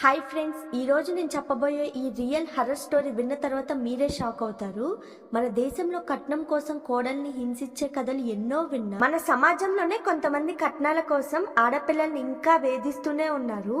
Hi friends ఈ రోజు నేను చెప్పబోయే ఈ రియల్ హర్రర్ స్టోరీ విన్న తర్వాత మీరే షాక్ అవుతారు. మన దేశంలో కట్నం కోసం కోడల్ని హింసించే కథలు ఎన్నో విన్నా. మన సమాజంలోనే కొంతమంది కట్నాల కోసం ఆడపిల్లల్ని ఇంకా వేధిస్తూనే ఉన్నారు.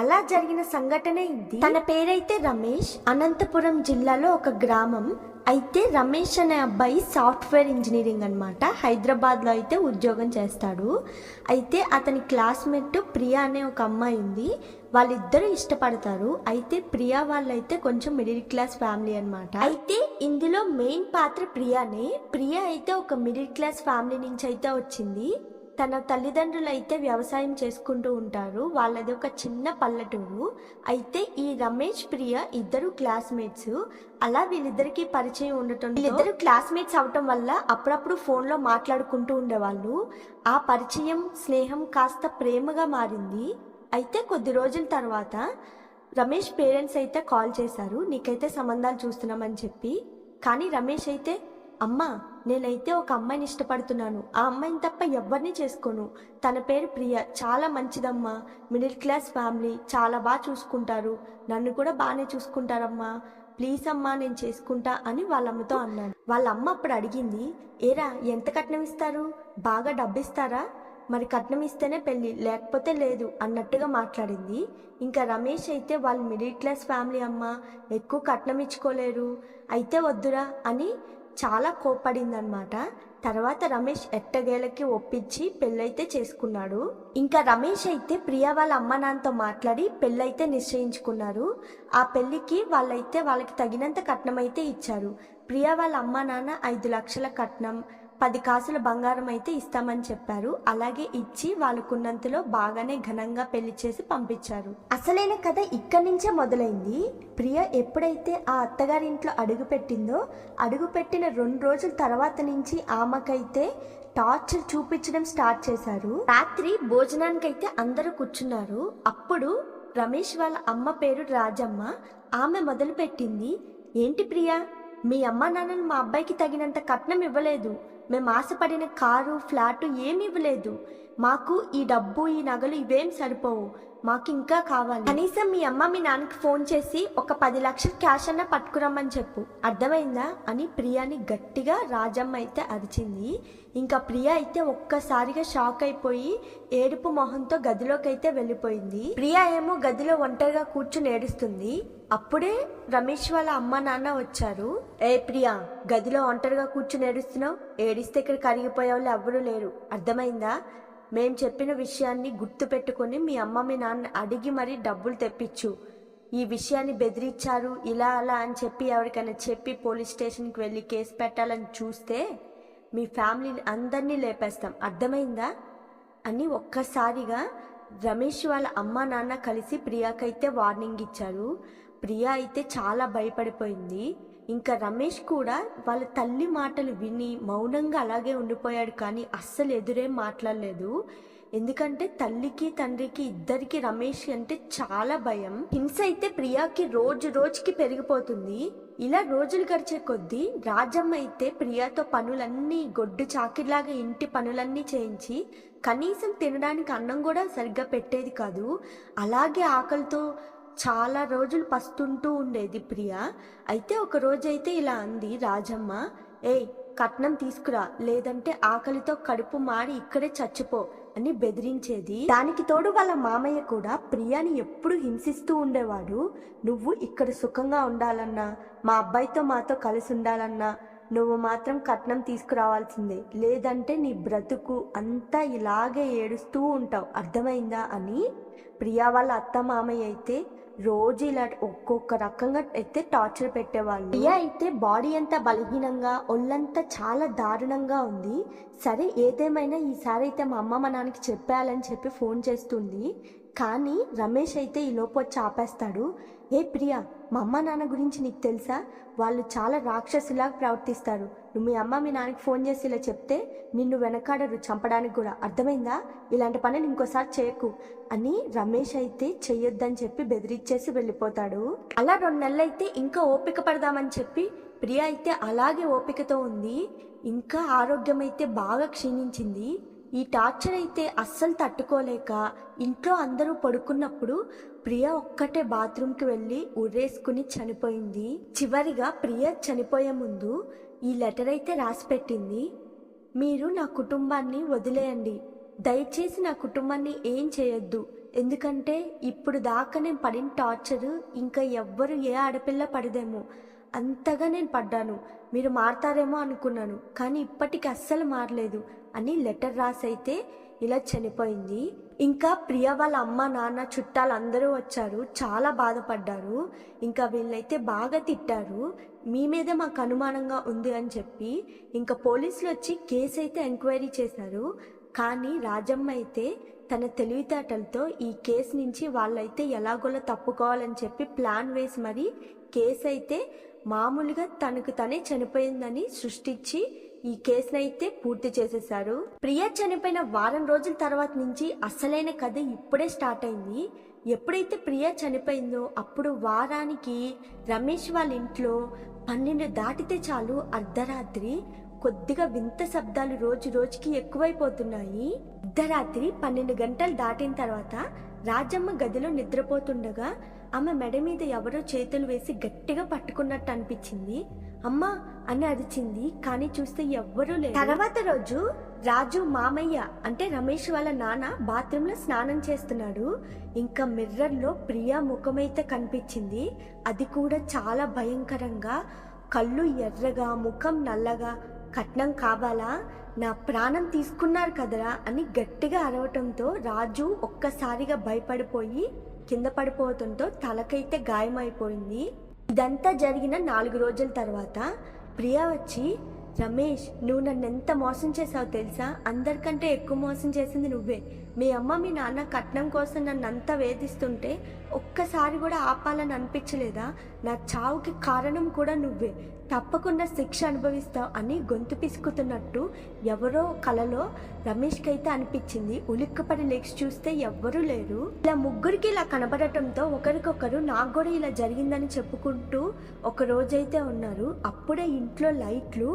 అలా జరిగిన సంఘటనే ఇది. తన పేరైతే రమేష్. అనంతపురం జిల్లాలో ఒక గ్రామం. అయితే రమేష్ అనే అబ్బాయి సాఫ్ట్వేర్ ఇంజనీరింగ్ అనమాట హైదరాబాద్లో అయితే ఉద్యోగం చేస్తాడు. అయితే అతని క్లాస్మేట్ ప్రియా అనే ఒక అమ్మాయి ఉంది. వాళ్ళిద్దరూ ఇష్టపడతారు. అయితే ప్రియా వాళ్ళైతే కొంచెం మిడిల్ క్లాస్ ఫ్యామిలీ అనమాట అయితే ఇందులో మెయిన్ పాత్ర ప్రియానే. ప్రియా అయితే ఒక మిడిల్ క్లాస్ ఫ్యామిలీ నుంచి అయితే వచ్చింది. తన తల్లిదండ్రులు అయితే వ్యవసాయం చేసుకుంటూ ఉంటారు. వాళ్ళది ఒక చిన్న పల్లెటూరు. అయితే ఈ రమేష్ ప్రియ ఇద్దరు క్లాస్మేట్స్. అలా వీళ్ళిద్దరికి పరిచయం ఉండటం. వీళ్ళిద్దరు క్లాస్మేట్స్ అవటం వల్ల అప్పుడప్పుడు ఫోన్లో మాట్లాడుకుంటూ ఉండేవాళ్ళు. ఆ పరిచయం స్నేహం కాస్త ప్రేమగా మారింది. అయితే కొద్ది రోజుల తర్వాత రమేష్ పేరెంట్స్ అయితే కాల్ చేశారు నీకైతే సంబంధాలు చూస్తున్నామని చెప్పి. కానీ రమేష్ అయితే అమ్మా నేనైతే ఒక అమ్మాయిని ఇష్టపడుతున్నాను. ఆ అమ్మాయిని తప్ప ఎవరిని చేసుకోను. తన పేరు ప్రియ. చాలా మంచిదమ్మా. Middle class family. చాలా బాగా చూసుకుంటారు. నన్ను కూడా బాగానే చూసుకుంటారమ్మా. ప్లీజ్ అమ్మా నేను చేసుకుంటా అని వాళ్ళమ్మతో అన్నాడు వాళ్ళ అమ్మ అప్పుడు అడిగింది ఏరా ఎంత కట్నం ఇస్తారు? బాగా డబ్బిస్తారా? మరి కట్నం ఇస్తేనే పెళ్ళి లేకపోతే లేదు అన్నట్టుగా మాట్లాడింది. ఇంకా రమేష్ అయితే వాళ్ళు మిడిల్ క్లాస్ ఫ్యామిలీ అమ్మ ఎక్కువ కట్నం ఇచ్చుకోలేరు అయితే వద్దురా అని చాలా కోప్పడిందనమాట తర్వాత రమేష్ ఎట్టగేలకి ఒప్పించి పెళ్ళైతే చేసుకున్నాడు. ఇంకా రమేష్ అయితే ప్రియా వాళ్ళ అమ్మ నాన్నతో మాట్లాడి పెళ్ళైతే నిశ్చయించుకున్నారు. ఆ పెళ్ళికి వాళ్ళైతే వాళ్ళకి తగినంత కట్నం అయితే ఇచ్చారు. ప్రియా వాళ్ళ అమ్మ నాన్న ఐదు లక్షల కట్నం పది కాసుల బంగారం అయితే ఇస్తామని చెప్పారు. అలాగే ఇచ్చి వాళ్ళకున్నంతలో బాగానే ఘనంగా పెళ్ళి చేసి పంపించారు. అసలైన కథ ఇక్కడి నుంచే మొదలైంది. ప్రియ ఎప్పుడైతే ఆ అత్తగారింట్లో అడుగు పెట్టిందో అడుగు పెట్టిన రెండు రోజుల తర్వాత నుంచి ఆమెకైతే టార్చర్ చూపించడం స్టార్ట్ చేశారు. రాత్రి భోజనానికైతే అందరూ కూర్చున్నారు. అప్పుడు రమేష్ వాళ్ళ అమ్మ పేరు రాజమ్మ. ఆమె మొదలుపెట్టింది ఏంటి ప్రియా? మీ అమ్మ నాన్నను మా అబ్బాయికి తగినంత కట్నం ఇవ్వలేదు. మేము ఆశపడిన కారు ఫ్లాటు ఏమి ఇవ్వలేదు. మాకు ఈ డబ్బు ఈ నగలు ఇవేం సరిపోవు. మాకు ఇంకా కావాలి. కనీసం మీ అమ్మ మీ నాన్నకి ఫోన్ చేసి ఒక పది లక్షల క్యాష్ అన్న పట్టుకురమ్మని చెప్పు. అర్థమైందా? అని ప్రియాని గట్టిగా రాజమ్మ అయితే అరిచింది. ఇంకా ప్రియా అయితే ఒక్కసారిగా షాక్ అయిపోయి ఏడుపు మొహంతో గదిలోకి అయితే వెళ్ళిపోయింది. ప్రియా ఏమో గదిలో ఒంటరిగా కూర్చుని ఏడుస్తుంది. అప్పుడే రమేష్ వాళ్ళ అమ్మ నాన్న వచ్చారు. ఏ ప్రియా గదిలో ఒంటరిగా కూర్చుని ఏడుస్తున్నావు? ఏడిస్తే ఇక్కడ కరిగిపోయే వాళ్ళు ఎవ్వరూ లేరు. అర్థమైందా? మేం చెప్పిన విషయాన్ని గుర్తుపెట్టుకొని మీ అమ్మ మీ నాన్న అడిగి మరీ డబ్బులు తెప్పించు ఈ విషయాన్ని బెదిరించారు ఇలా అలా అని చెప్పి ఎవరికైనా చెప్పి పోలీస్ స్టేషన్కి వెళ్ళి కేసు పెట్టాలని చూస్తే మీ ఫ్యామిలీని అందరినీ లేపేస్తాం. అర్థమైందా? అని ఒక్కసారిగా రమేష్ వాళ్ళ అమ్మ నాన్న కలిసి ప్రియాకైతే వార్నింగ్ ఇచ్చారు. ప్రియా అయితే చాలా భయపడిపోయింది. ఇంకా రమేష్ కూడా వాళ్ళ తల్లి మాటలు విని మౌనంగా అలాగే ఉండిపోయాడు కానీ అస్సలు ఎదురేం మాట్లాడలేదు. ఎందుకంటే తల్లికి తండ్రికి ఇద్దరికి రమేష్ అంటే చాలా భయం. హింస అయితే ప్రియాకి రోజు రోజుకి పెరిగిపోతుంది. ఇలా రోజులు గడిచే కొద్దీ రాజమ్మ అయితే ప్రియాతో పనులన్నీ గొడ్డు చాకిలాగా ఇంటి పనులన్నీ చేయించి కనీసం తినడానికి అన్నం కూడా సరిగ్గా పెట్టేది కాదు. అలాగే ఆకలితో చాలా రోజులు పస్తుంటూ ఉండేది ప్రియ. అయితే ఒక రోజైతే ఇలా అంది రాజమ్మ ఏయ్ కట్నం తీసుకురా లేదంటే ఆకలితో కడుపు మారి ఇక్కడే చచ్చిపో అని బెదిరించేది. దానికి తోడు వాళ్ళ మామయ్య కూడా ప్రియాని ఎప్పుడు హింసిస్తూ ఉండేవాడు. నువ్వు ఇక్కడ సుఖంగా ఉండాలన్నా మా అబ్బాయితో మాతో కలిసి ఉండాలన్నా నువ్వు మాత్రం కట్నం తీసుకురావాల్సిందే. లేదంటే నీ బ్రతుకు అంతా ఇలాగే ఏడుస్తూ ఉంటావు. అర్థమైందా అని ప్రియా వాళ్ళ అత్త మామయ్య అయితే రోజు ఇలా ఒక్కొక్క రకంగా అయితే టార్చర్ పెట్టేవాళ్ళు. ప్రియా అయితే బాడీ అంతా బలహీనంగా ఒళ్ళంతా చాలా దారుణంగా ఉంది. సరే ఏదేమైనా ఈసారి అయితే మా అమ్మ మా నాన్నకి చెప్పాలని చెప్పి ఫోన్ చేస్తుంది. కానీ రమేష్ అయితే ఈ లోపు వచ్చి ఆపేస్తాడు. ఏ ప్రియా మా అమ్మ నాన్న గురించి నీకు తెలుసా? వాళ్ళు చాలా రాక్షసులాగా ప్రవర్తిస్తారు. నువ్వు మీ అమ్మ మీ నాన్నకి ఫోన్ చేసి ఇలా చెప్తే నిన్ను వెనకాడరు చంపడానికి కూడా. అర్థమైందా? ఇలాంటి పనులు ఇంకోసారి చేయకు అని రమేష్ అయితే చెయ్యొద్దని చెప్పి బెదిరించేసి వెళ్ళిపోతాడు. అలా రెండు నెలలు అయితే ఇంకా ఓపిక పడదామని చెప్పి ప్రియా అయితే అలాగే ఓపికతో ఉంది. ఇంకా ఆరోగ్యం అయితే బాగా క్షీణించింది. ఈ టార్చర్ అయితే అస్సలు తట్టుకోలేక ఇంట్లో అందరూ పడుకున్నప్పుడు ప్రియ ఒక్కటే బాత్రూంకి వెళ్ళి ఉరేసుకుని చనిపోయింది. చివరిగా ప్రియ చనిపోయే ముందు ఈ లెటర్ అయితే రాసి పెట్టింది. మీరు నా కుటుంబాన్ని వదిలేయండి. దయచేసి నా కుటుంబాన్ని ఏం చేయొద్దు. ఎందుకంటే ఇప్పుడు దాకా నేను పడిన టార్చర్ ఇంకా ఎవ్వరు ఏ ఆడపిల్ల పడదేమో. అంతగా నేను పడ్డాను. మీరు మారతారేమో అనుకున్నాను. కానీ ఇప్పటికి అస్సలు మారలేదు. అని లెటర్ రాసైతే ఇలా చనిపోయింది. ఇంకా ప్రియ వాళ్ళ అమ్మ నాన్న చుట్టాలు అందరూ వచ్చారు. చాలా బాధపడ్డారు. ఇంకా వీళ్ళైతే బాగా తిట్టారు. మీ మీదే మాకు అనుమానంగా ఉంది అని చెప్పి ఇంకా పోలీసులు వచ్చి కేసు అయితే ఎంక్వైరీ చేశారు. కానీ రాజమ్మ అయితే తన తెలివితేటలతో ఈ కేసు నుంచి వాళ్ళైతే ఎలాగోలా తప్పుకోవాలని చెప్పి ప్లాన్ వేసి మరి కేసు అయితే మామూలుగా తనకు తనే చనిపోయిందని సృష్టించి ఈ కేసునైతే పూర్తి చేసేశారు. ప్రియ చనిపోయిన వారం రోజుల తర్వాత నుంచి అసలైన కథ ఇప్పుడే స్టార్ట్ అయింది. ఎప్పుడైతే ప్రియ చనిపోయిందో అప్పుడు వారానికి రమేష్ వాళ్ళ ఇంట్లో పన్నెండు దాటితే చాలు అర్ధరాత్రి. కొద్దిగా వింత శబ్దాలు రోజు రోజుకి ఎక్కువైపోతున్నాయి. అర్ధరాత్రి పన్నెండు గంటలు దాటిన తర్వాత రాజమ్మ గదిలో నిద్రపోతుండగా ఆమె మెడ మీద ఎవరో చేతులు వేసి గట్టిగా పట్టుకున్నట్టు అనిపించింది. అమ్మా అని అరిచింది కానీ చూస్తే ఎవ్వరూ లేరు. తర్వాత రోజు రాజు మామయ్య అంటే రమేష్ వాళ్ళ నాన్న బాత్రూమ్లో స్నానం చేస్తున్నాడు. ఇంకా మిర్రర్లో ప్రియా ముఖమైతే కనిపించింది. అది కూడా చాలా భయంకరంగా. కళ్ళు ఎర్రగా ముఖం నల్లగా కట్నం కావాలా? నా ప్రాణం తీసుకున్నారు కదరా అని గట్టిగా అరవటంతో రాజు ఒక్కసారిగా భయపడిపోయి కింద పడిపోవటంతో తలకైతే గాయమైపోయింది. ఇదంతా జరిగిన నాలుగు రోజుల తర్వాత ప్రియా వచ్చి రమేష్ నువ్వు నన్ను ఎంత మోసం చేసావు తెలుసా? అందరికంటే ఎక్కువ మోసం చేసింది నువ్వే. మీ అమ్మ మీ నాన్న కట్నం కోసం నన్ను అంతా వేధిస్తుంటే ఒక్కసారి కూడా ఆపాలని అనిపించలేదా? నా చావుకి కారణం కూడా నువ్వే. తప్పకుండా శిక్ష అనుభవిస్తావు అని గొంతు పిసుకుతున్నట్టు ఎవరో కలలో రమేష్కి అయితే అనిపించింది. ఉలిక్కపడి లెగ్స్ చూస్తే ఎవ్వరూ లేరు. ఇలా ముగ్గురికి ఇలా కనబడటంతో ఒకరికొకరు నాకు కూడా ఇలా జరిగిందని చెప్పుకుంటూ ఒక రోజైతే ఉన్నారు. అప్పుడే ఇంట్లో లైట్లు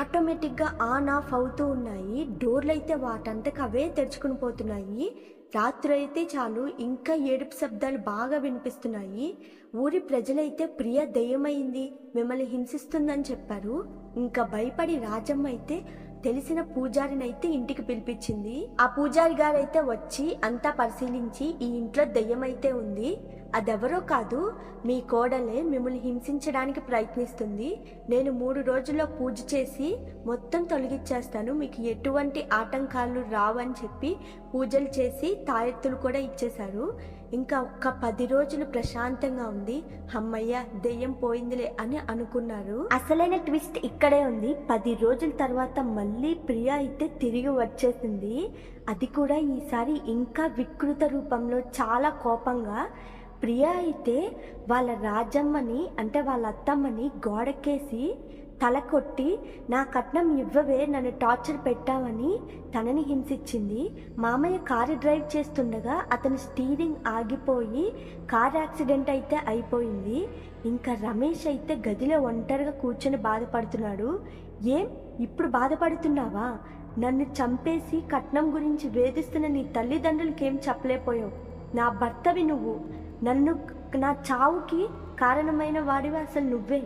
ఆటోమేటిక్గా ఆన్ ఆఫ్ అవుతూ ఉన్నాయి. డోర్లు అయితే వాటంతకు అవే తెరుచుకుని పోతున్నాయి. రాత్రి అయితే చాలు ఇంకా ఏడుపు శబ్దాలు బాగా వినిపిస్తున్నాయి. ఊరి ప్రజలైతే ప్రియ దయ్యమైంది మిమ్మల్ని హింసిస్తుందని చెప్పారు. ఇంకా భయపడి రాజమ్మ అయితే తెలిసిన పూజారిని అయితే ఇంటికి పిలిపించింది. ఆ పూజారి గారైతే వచ్చి అంతా పరిశీలించి ఈ ఇంట్లో దయ్యమైతే ఉంది. అదెవరో కాదు మీ కోడలే మిమ్మల్ని హింసించడానికి ప్రయత్నిస్తుంది. నేను మూడు రోజుల్లో పూజ చేసి మొత్తం తొలగిచ్చేస్తాను. మీకు ఎటువంటి ఆటంకాలు రావని చెప్పి పూజలు చేసి తాయెత్తులు కూడా ఇచ్చేశారు. ఇంకా ఒక్క పది రోజులు ప్రశాంతంగా ఉంది. అమ్మయ్య దెయ్యం పోయిందిలే అని అనుకున్నారు. అసలైన ట్విస్ట్ ఇక్కడే ఉంది. పది రోజుల తర్వాత మళ్ళీ ప్రియా అయితే తిరిగి వచ్చేసింది. అది కూడా ఈసారి ఇంకా వికృత రూపంలో చాలా కోపంగా ప్రియా అయితే వాళ్ళ రాజమ్మని అంటే వాళ్ళ అత్తమ్మని గోడకేసి తల కొట్టి నా కట్నం ఇవ్వవే నన్ను టార్చర్ పెట్టావని తనని హింసించింది. మామయ్య కారు డ్రైవ్ చేస్తుండగా అతని స్టీరింగ్ ఆగిపోయి కార్ యాక్సిడెంట్ అయితే అయిపోయింది. ఇంకా రమేష్ అయితే గదిలో ఒంటరిగా కూర్చొని బాధపడుతున్నాడు. ఏం? ఇప్పుడు బాధపడుతున్నావా? నన్ను చంపేసి కట్నం గురించి వేధిస్తున్న నీ తల్లిదండ్రులకి ఏం చెప్పలేకపోయావు? నా భర్తవి నువ్వు. నన్ను నా చావుకి కారణమైన వాడివి అసలు నువ్వే.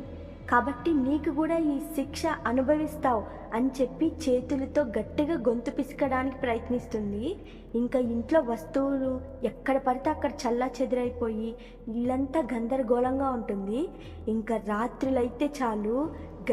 కాబట్టి నీకు కూడా ఈ శిక్ష అనుభవిస్తావు అని చెప్పి చేతులతో గట్టిగా గొంతు పిసకడానికి ప్రయత్నిస్తుంది. ఇంకా ఇంట్లో వస్తువులు ఎక్కడ పడితే అక్కడ చల్లా చెదిరైపోయి ఇల్లంతా గందరగోళంగా ఉంటుంది. ఇంకా రాత్రులైతే చాలు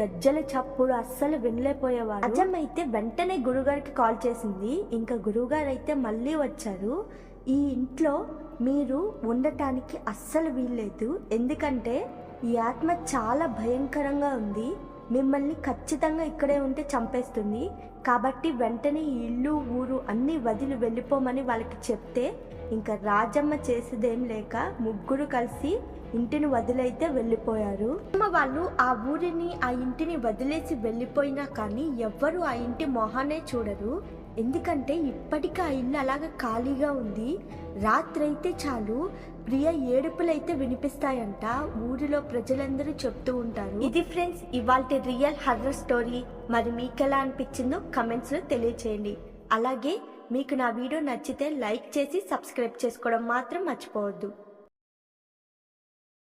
గజ్జల చప్పుడు అస్సలు వినలేకపోయేవారు. అజమ్ అయితే వెంటనే గురుగారికి కాల్ చేసింది. ఇంకా గురువుగారు అయితే మళ్ళీ వచ్చారు. ఈ ఇంట్లో మీరు ఉండటానికి అస్సలు వీల్లేదు. ఎందుకంటే ఈ ఆత్మ చాలా భయంకరంగా ఉంది. మిమ్మల్ని ఖచ్చితంగా ఇక్కడే ఉంటే చంపేస్తుంది. కాబట్టి వెంటనే ఇల్లు ఊరు అన్నీ వదిలి వెళ్ళిపోమని వాళ్ళకి చెప్తే ఇంకా రాజమ్మ చేసేదేం లేక ముగ్గురు కలిసి ఇంటిని వదిలైతే వెళ్ళిపోయారు. అమ్మ వాళ్ళు ఆ ఊరిని ఆ ఇంటిని వదిలేసి వెళ్ళిపోయినా కానీ ఎవ్వరు ఆ ఇంటి మొహానే చూడరు. ఎందుకంటే ఇప్పటికీ ఆ ఇల్లు అలాగ ఖాళీగా ఉంది. రాత్రైతే చాలు. ప్రియ ఏడుపులైతే వినిపిస్తాయంట. ఊరిలో ప్రజలందరూ చెప్తూ ఉంటారు. ఇది ఫ్రెండ్స్ ఇవాళ రియల్ హర్రర్ స్టోరీ. మరి మీకు ఎలా అనిపించిందో కమెంట్స్లో తెలియచేయండి. అలాగే మీకు నా వీడియో నచ్చితే లైక్ చేసి సబ్స్క్రైబ్ చేసుకోవడం మాత్రం మర్చిపోవద్దు.